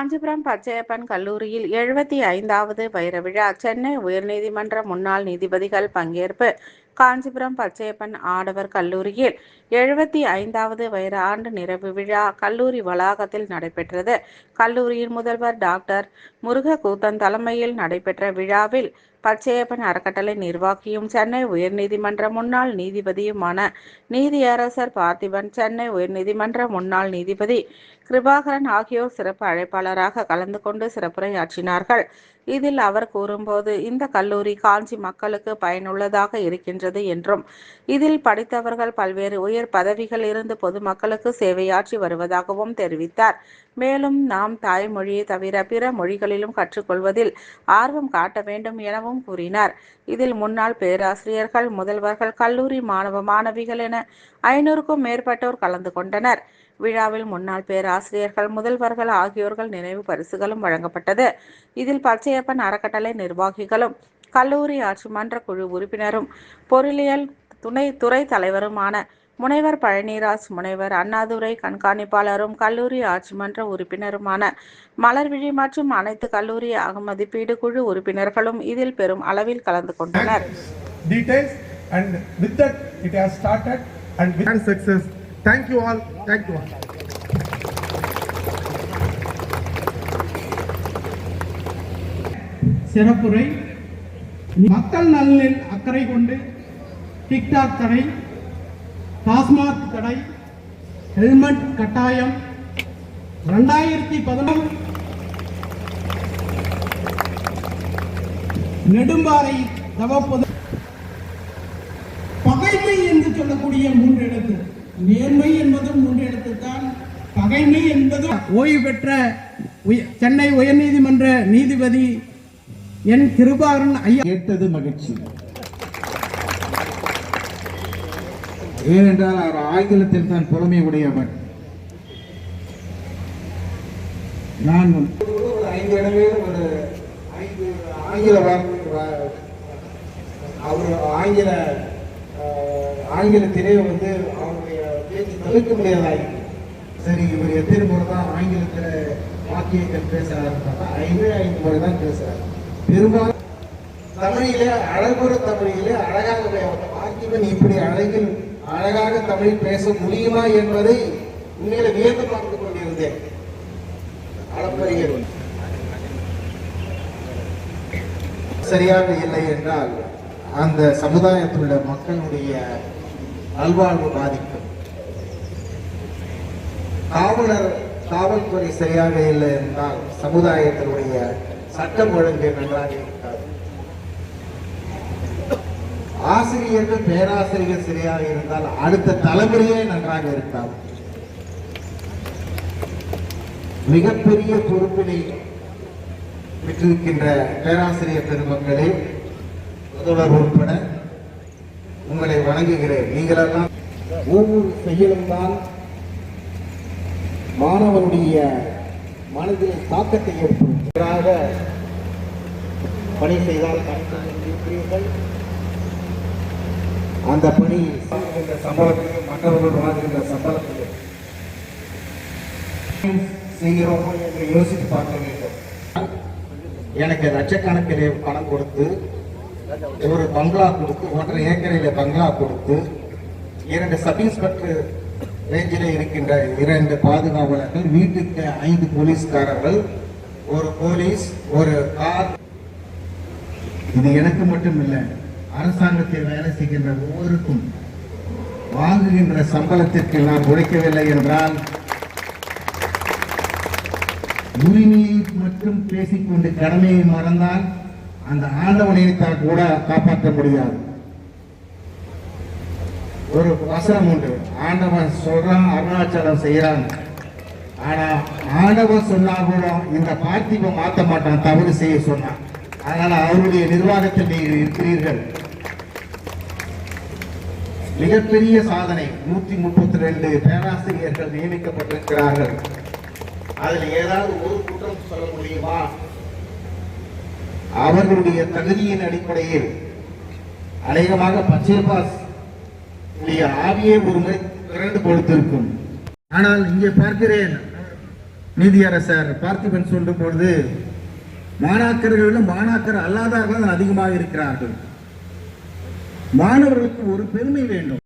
காஞ்சிபுரம் பச்சையப்பன் கல்லூரியில் எழுபத்தி ஐந்தாவது வைர விழா சென்னை உயர்நீதிமன்ற முன்னாள் நீதிபதிகள் பங்கேற்பு. காஞ்சிபுரம் பச்சையப்பன் ஆடவர் கல்லூரியில் எழுபத்தி ஐந்தாவது வைர ஆண்டு நிறைவு விழா கல்லூரி வளாகத்தில் நடைபெற்றது. கல்லூரியின் முதல்வர் டாக்டர் முருகக்கூத்தன் தலைமையில் நடைபெற்ற விழாவில் பச்சையப்பன் அறக்கட்டளை நிர்வாகியும் சென்னை உயர்நீதிமன்ற முன்னாள் நீதிபதியுமான நீதியரசர் பார்த்திபன் சென்னை உயர்நீதிமன்ற முன்னாள் நீதிபதி கிருபாகரன் ஆகியோர் சிறப்பு அழைப்பாளராக கலந்து கொண்டு சிறப்புரையாற்றினார்கள். இதில் அவர் கூறும்போது இந்த கல்லூரி காஞ்சி மக்களுக்கு பயனுள்ளதாக இருக்கின்றது என்றும் இதில் படித்தவர்கள் பல்வேறு உயர் பதவிகள் இருந்து பொதுமக்களுக்கு சேவையாற்றி வருவதாகவும் தெரிவித்தார். மேலும் நாம் தாய்மொழியை தவிர பிற மொழிகளிலும் கற்றுக்கொள்வதில் ஆர்வம் காட்ட வேண்டும் எனவும் கூறினார். இதில் முன்னாள் பேராசிரியர்கள் முதல்வர்கள் கல்லூரி மாணவ மாணவிகள் என ஐநூறுக்கும் மேற்பட்டோர் கலந்து கொண்டனர். விழாவில் முன்னாள் பேராசிரியர்கள் முதல்வர்கள் ஆகியோர்கள் நினைவு பரிசுகளும் வழங்கப்பட்டது இதில் பச்சையப்பன் அறக்கட்டளை நிர்வாகிகளும் கல்லூரி ஆட்சி மன்ற குழு உறுப்பினரும் பொருளியல் துணை துறை தலைவருமான முனைவர் பழனிராஜ் முனைவர் அண்ணாதுரை கண்காணிப்பாளரும் கல்லூரி ஆட்சி மன்ற உறுப்பினருமான மலர்விழி மற்றும் அனைத்து கல்லூரி அகமதிப்பீடு குழு உறுப்பினர்களும் இதில் பெரும் அளவில் கலந்து கொண்டனர் and with that it has started and with success. Thank you all thank you all சிறப்புரை. மக்கள் நலனில் அக்கறை கொண்டு டிக்டாக் தடை டாஸ்மாக் தடை ஹெல்மெட் கட்டாயம். ரெண்டாயிரத்தி பதினொன்று நெடும்பாறை தவப்பது பகைமை என்று சொல்லக்கூடிய மூன்று இடத்தில். நேர்மை என்பதும் மூன்று எழுத்து தான் பகைமை என்பதும் ஓய்வு பெற்ற சென்னை உயர்நீதிமன்ற நீதிபதி என் கிருபாகரன் ஐயா. கேட்டது மகிழ்ச்சி. ஏனென்றால் அவர் ஆங்கிலத்தில் தான் புலமை உடையவர். நான் ஒரு ஐந்து இடங்களில் ஒரு ஐந்து ஆங்கில அவர் ஆங்கில ஆங்கிலத்திலே வந்து தவிர்க்க முடியாதாய்? சரி இவர் எத்தனை முறை தான் ஆங்கிலத்தில் வாக்கியங்கள் பேசுகிறாருன்னு பார்த்தா ஐந்து ஐந்து முறை தான் பேசுகிறார் பெரும்பாலும் தமிழிலே அழகுற தமிழிலே அழகாக பே- பார்த்திபன் இப்படி அழகில் அழகாக தமிழ் பேச முடியுமா என்பதை உண்மையில வியந்து பார்த்து கொண்டிருந்தேன். அளப்பரியர் சரியாக இல்லை என்றால் அந்த சமுதாயத்தில் உள்ள மக்களுடைய நல்வாழ்வு பாதிக்கும். காவலர் காவல்துறை சரியாக இல்லை என்றால் சமுதாயத்தினுடைய சட்டம் ஒழுங்கு நன்றாக இருக்காது. ஆசிரியர்கள் பேராசிரியர் சரியாக இருந்தால் அடுத்த தலைமுறையே நன்றாக இருக்காது. மிகப்பெரிய பொறுப்பினை பெற்றிருக்கின்ற பேராசிரியர் பெருமக்களே முதல்வர் உட்பட உங்களை வணங்குகிறேன். நீங்களெல்லாம் ஒவ்வொரு செயலும் தான் மாணவனுடைய மனதில் தாக்கத்தை ஏற்படுத்துகிறாக பணி செய்தால் இருக்கிறீர்கள் அந்த பணி வாங்குகின்ற சம்பளத்தையும் மற்றவர்கள் வாழ்கின்ற சம்பளத்தையும் செய்கிறோம் என்று யோசித்து பார்க்க வேண்டும். எனக்கு லட்சக்கணக்கிலே பணம் கொடுத்து ஒரு பங்களா கொடுத்து ஒன்றரை ஏக்கரையில் பங்களா கொடுத்து இரண்டு சப் இன்ஸ்பெக்டர் ரேஞ்சில் இருக்கின்ற இரண்டு பாதுகாவலர்கள் வீட்டுக்கு ஐந்து போலீஸ்காரர்கள் ஒரு போலீஸ் ஒரு கார். இது எனக்கு மட்டும் இல்லை அரசாங்கத்தில் வேலை செய்கின்ற ஒவ்வொருக்கும் வாங்குகின்ற சம்பளத்திற்கு நான் உழைக்கவில்லை என்றால் உரிமையை மட்டும் பேசிக்கொண்டு கடமையை மறந்தால் அந்த ஆண்டவனை தான் கூட காப்பாற்ற முடியாது. ஒரு வசனம் உண்டு. ஆண்டவன் சொல்றான் அருணாச்சலம் செய்யறாங்க ஆனா ஆண்டவன் சொன்னா கூட இந்த பார்த்திபை மாத்த மாட்டான் தவறு செய்ய சொன்னான். அதனால அவருடைய நிர்வாகத்தில் நீங்கள் இருக்கிறீர்கள். மிகப்பெரிய சாதனை நூற்றி முப்பத்தி ரெண்டு பேராசிரியர்கள் நியமிக்கப்பட்டிருக்கிறார்கள். அதில் ஏதாவது ஒரு குற்றம் சொல்ல முடியுமா? அவர்களுடைய தகுதியின் அடிப்படையில் அநேகமாக பச்சைபாஸ் உடைய ஆவியே ஒரு முறை திரண்டு கொடுத்திருக்கும் ஆனால் இங்கே பார்க்கிறேன் நீதியரசர் பார்த்திபன் சொல்லும் பொழுது மாணாக்கர்களிலும் மாணாக்கர் அல்லாதார்கள் அதிகமாக இருக்கிறார்கள். மாணவர்களுக்கு ஒரு பெருமை வேண்டும்.